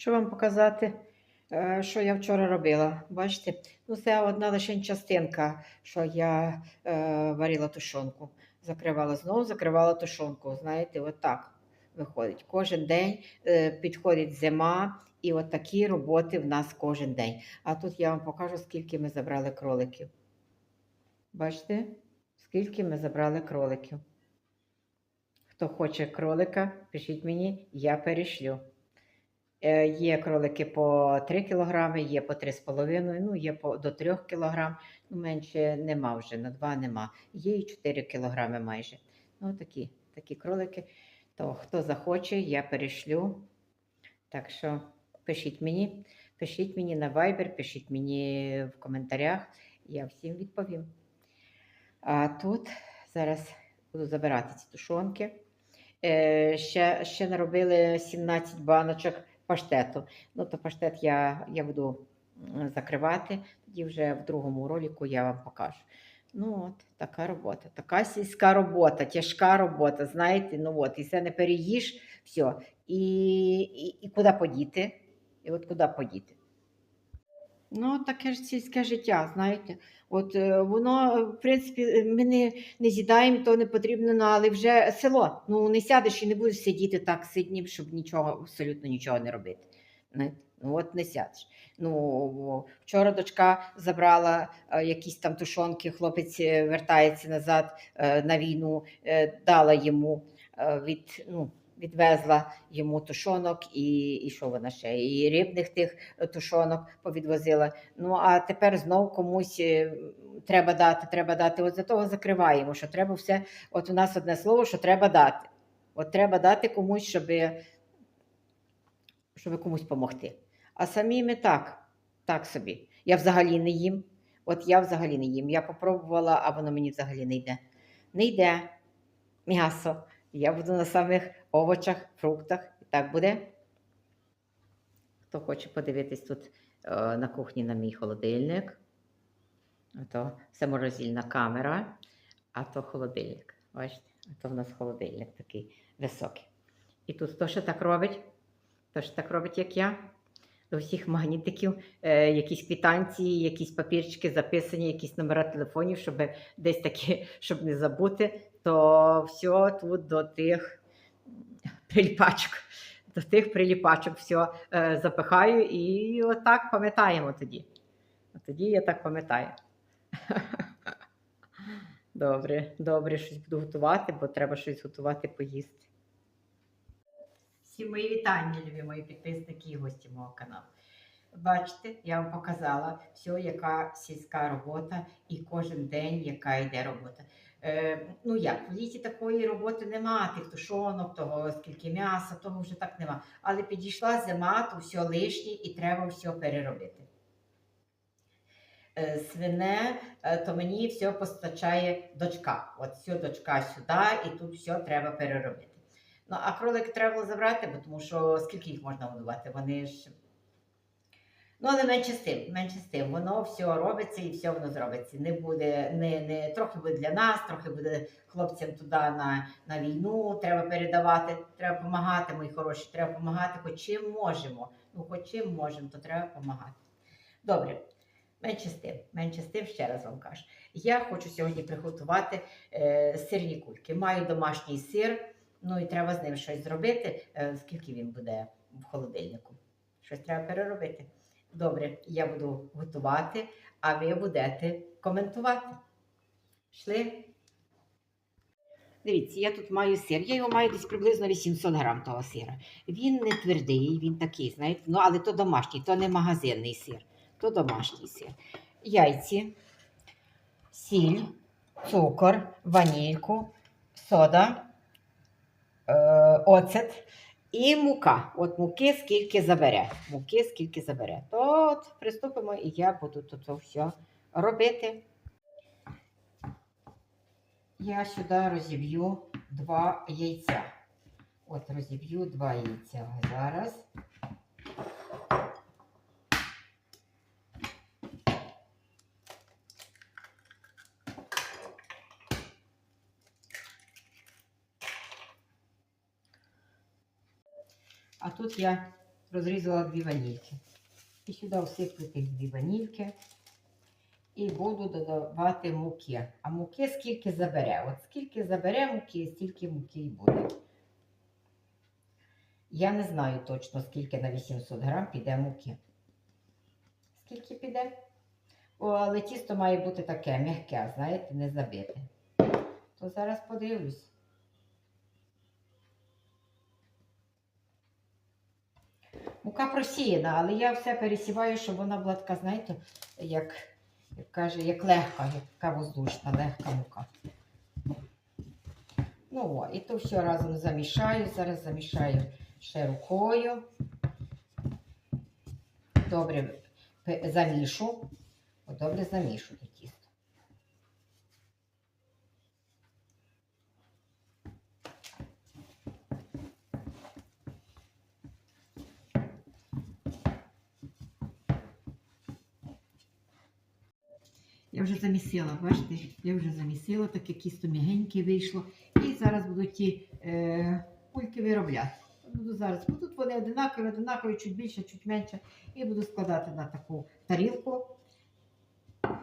Хочу вам показати, е, що я вчора робила. Бачите? Ну, це одна лише частинка, що я е, варила тушонку. Закривала знову, закривала тушонку. Знаєте, отак виходить. Кожен день е, підходить зима, і от такі роботи в нас кожен день. А тут я вам покажу, скільки ми забрали кроликів. Бачите, скільки ми забрали кроликів. Хто хоче кролика, пишіть мені, я перешлю. Е, Є кролики по 3 кг, є по 3,5 ну є по, до 3 кг. Ну, менше нема вже, на 2 нема. Є і 4 кг майже. Ну, такі, такі кролики. То хто захоче, я перешлю. Так що пишіть мені, пишіть мені на Viber, пишіть мені в коментарях, я всім відповім. А тут зараз буду забирати ці тушонки. Е, ще, ще наробили 17 баночок паштету. Ну, то паштет я, я буду закривати, тоді вже в другому ролику я вам покажу. Ну, от така робота, така сільська робота, тяжка робота, знаєте, ну от, і все не переїж, все. І, і, і куди подіти? І от куди подіти? Ну, таке ж сільське життя, знаєте. От е, воно, в принципі, е, ми не, не з'їдаємо, то не потрібно, ну, але вже село. Ну, не сядеш і не будеш сидіти так сиднім, щоб нічого, абсолютно нічого не робити. знаєте. Ну, от не сядеш. Ну, вчора дочка забрала е, якісь там тушонки, хлопець е, вертається назад е, на війну, е, дала йому е, від, ну, відвезла йому тушонок і, і що вона ще? І рибних тих е, тушонок повідвозила. Ну а тепер знов комусь е, треба дати, треба дати. От за того закриваємо, що треба все. От у нас одне слово, що треба дати. От треба дати комусь, щоб, щоб комусь допомогти. А самі ми так, так собі. Я взагалі не їм. От я взагалі не їм. Я попробувала, а воно мені взагалі не йде. Не йде м'ясо. Я буду на самих овочах, фруктах. І так буде. Хто хоче подивитись тут е, на кухні на мій холодильник. То це морозильна камера, а то холодильник. Бачите? А то в нас холодильник такий високий. І тут хто ще так робить? Хто ж так робить, як я? До всіх магнітиків, е, якісь квитанції, якісь папірчики записані, якісь номера телефонів, щоб десь такі, щоб не забути, то все тут до тих приліпачок. До тих приліпачок все е, запихаю і отак пам'ятаємо тоді. Тоді я так пам'ятаю. Добре, добре, щось буду готувати, бо треба щось готувати поїсти. Всі мої вітання, любі мої підписники і гості мого каналу. Бачите, я вам показала все, яка сільська робота і кожен день, яка йде робота. Е, ну як, в літі такої роботи нема, тих тушонок, того скільки м'яса, того вже так нема. Але підійшла зима, то все лишнє і треба все переробити. Е, свине, е, то мені все постачає дочка. От все дочка сюди, і тут все треба переробити. Ну, а кролик треба забрати, бо тому що скільки їх можна годувати? Вони ж. Ну, але менше з тим, менше з тим. Воно все робиться і все воно зробиться. Не буде, не, не, трохи буде для нас, трохи буде хлопцям туди на, на війну. Треба передавати, треба допомагати, мої хороші, треба допомагати, хоч чим можемо. Ну, хоч чим можемо, то треба допомагати. Добре, менше з тим, менше з тим, ще раз вам кажу. Я хочу сьогодні приготувати е, сирні кульки. Маю домашній сир. Ну і треба з ним щось зробити. Е, Скільки він буде в холодильнику? Щось треба переробити. Добре, я буду готувати, а ви будете коментувати. Пішли? Дивіться, я тут маю сир. Я його маю десь приблизно 800 грам того сира. Він не твердий, він такий, знаєте, ну але то домашній, то не магазинний сир, то домашній сир. Яйці, сіль, цукор, ванільку, сода е, оцет і мука. От муки скільки забере. Муки скільки забере. То от приступимо, і я буду тут все робити. Я сюди розіб'ю два яйця. От розіб'ю два яйця зараз. А тут я розрізала дві ванільки. І сюди всиплю дві ванільки. І буду додавати муки. А муки скільки забере? От скільки забере муки, стільки муки і буде. Я не знаю точно, скільки на 800 грам піде муки. Скільки піде? О, але тісто має бути таке м'яке, знаєте, не забите. То зараз подивлюсь. Мука просіяна, але я все пересіваю, щоб вона була така, знаєте, як, як каже, як легка, як така воздушна, легка мука. Ну, о, і то все разом замішаю. Зараз замішаю ще рукою. Добре замішу. Добре замішу те тісто. Я вже замісила, бачите, я вже замісила, таке кісто м'ягеньке вийшло. І зараз буду ті е, кульки виробляти. Буду зараз, тут вони одинакові, одинакові, чуть більше, чуть менше. І буду складати на таку тарілку.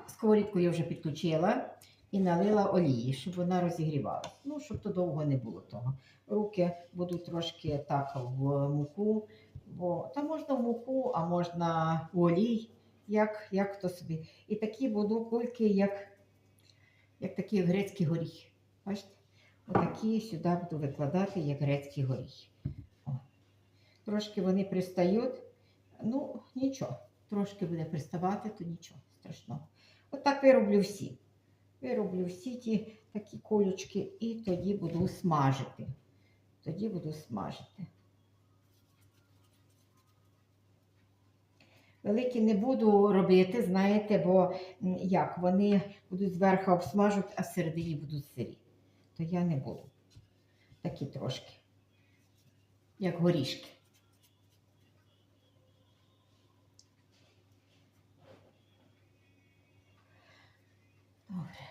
Сковорідку я вже підключила і налила олії, щоб вона розігрівалася. Ну, щоб то довго не було того. Руки будуть трошки так в муку, бо та можна в муку, а можна в олій, як, як хто собі. І такі буду кульки, як, як такі грецькі горіхи. Бачите? Отакі сюди буду викладати, як грецькі горіхи. О. Трошки вони пристають. Ну, нічого. Трошки буде приставати, то нічого страшного. Отак вироблю всі. Вироблю всі ті такі колючки і тоді буду смажити. Тоді буду смажити. Великі не буду робити, знаєте, бо як вони будуть зверху обсмажувати, а всередині будуть сирі. То я не буду. Такі трошки, як горішки. Добре.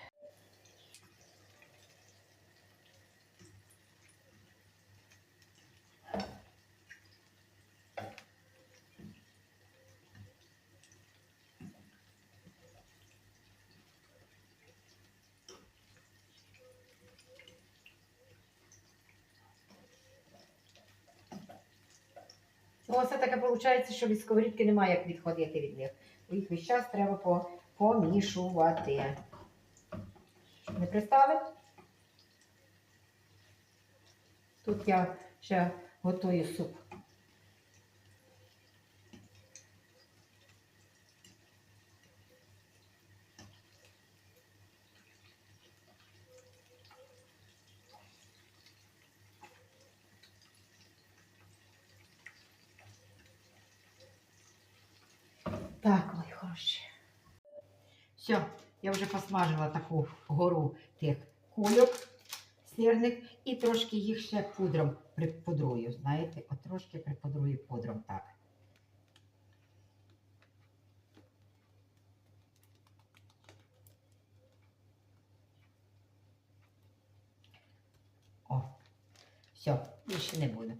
Оце таке виходить, що від сковорідки немає як відходити від них. Їх весь час треба помішувати. Не пристали? Тут я ще готую суп. Хороші. Все, я вже посмажила таку гору тих кульок сирних і трошки їх ще пудром припудрую. Знаєте, от трошки припудрую пудром так. О, все, більше не буду.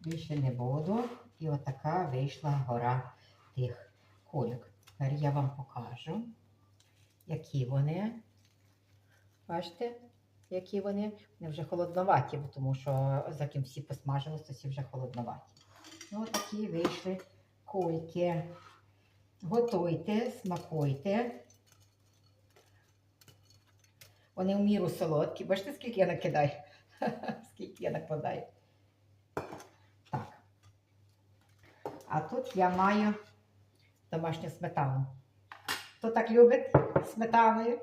Більше не буду. І отака вийшла гора тих кульок. Тепер я вам покажу, які вони. Бачите, які вони? Вони вже холодноваті, тому що за ким всі посмажилися, то всі вже холодноваті. Ну, такі вийшли кульки. Готуйте, смакуйте. Вони в міру солодкі. Бачите, скільки я накидаю? Скільки я накладаю. Так. А тут я маю домашню сметану. Хто так любить сметаною?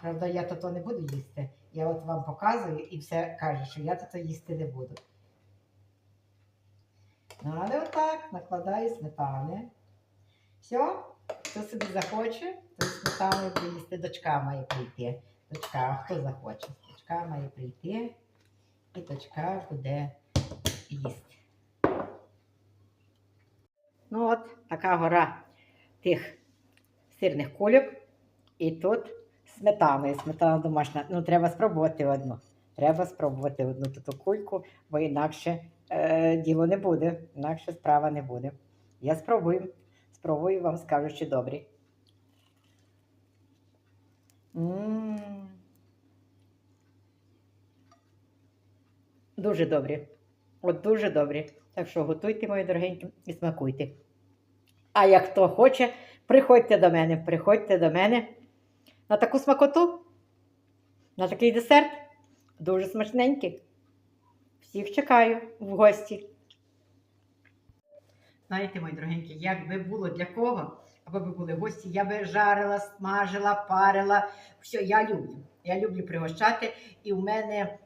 Правда, я то, то не буду їсти. Я от вам показую і все кажу, що я то, то їсти не буду. Ну, але отак накладаю сметани. Все, хто собі захоче, то сметаною буде їсти. Дочка має прийти. Дочка, хто захоче? Дочка має прийти, і дочка буде їсти. Ну от така гора тих сирних кульок. І тут сметаною. Сметана домашня. Ну, треба спробувати одну. Треба спробувати одну таку кульку, бо інакше е, діло не буде, інакше справа не буде. Я спробую. Спробую вам скажу, що добрі. Дуже добрі. От дуже добрі. Так що готуйте, мої дорогенькі, і смакуйте. А як хто хоче, приходьте до мене, приходьте до мене на таку смакоту, на такий десерт. Дуже смачненький. Всіх чекаю в гості. Знаєте, мої дорогенькі, як би було для кого, аби ви були гості, я би жарила, смажила, парила. Все, я люблю. Я люблю пригощати. І в мене,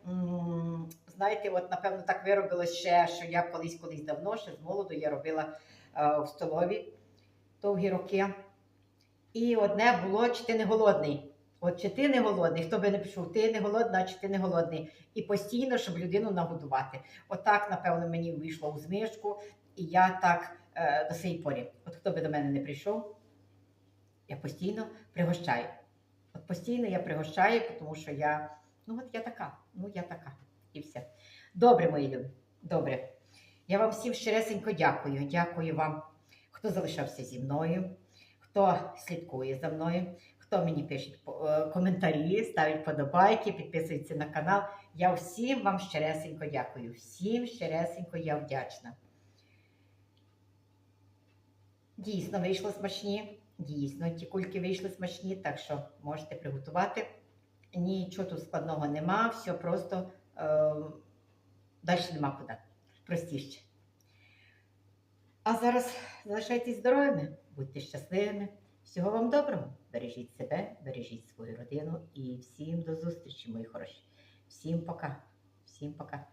знаєте, от напевно так виробилось ще, що я колись колись давно, ще з молоду, я робила е, в столові довгі роки. І одне було, чи ти не голодний. От чи ти не голодний, хто би не пішов, ти не голодна, чи ти не голодний. І постійно, щоб людину нагодувати. Отак, напевно, мені вийшло у змішку, і я так е, до сей порі. От хто би до мене не прийшов, я постійно пригощаю. От постійно я пригощаю, тому що я, ну от я така, ну я така. І все. Добре, мої любі, добре. Я вам всім щиресенько дякую. Дякую вам, хто залишався зі мною, хто слідкує за мною, хто мені пише коментарі, ставить подобайки, підписується на канал. Я всім вам щиресенько дякую. Всім щиресенько я вдячна. Дійсно, вийшли смачні. Дійсно, ті кульки вийшли смачні, так що можете приготувати. Нічого тут складного нема, все просто е, далі нема куди. Простіше. А зараз залишайтесь здоровими, будьте щасливими. Всього вам доброго. Бережіть себе, бережіть свою родину і всім до зустрічі, мої хороші. Всім пока. Всім пока.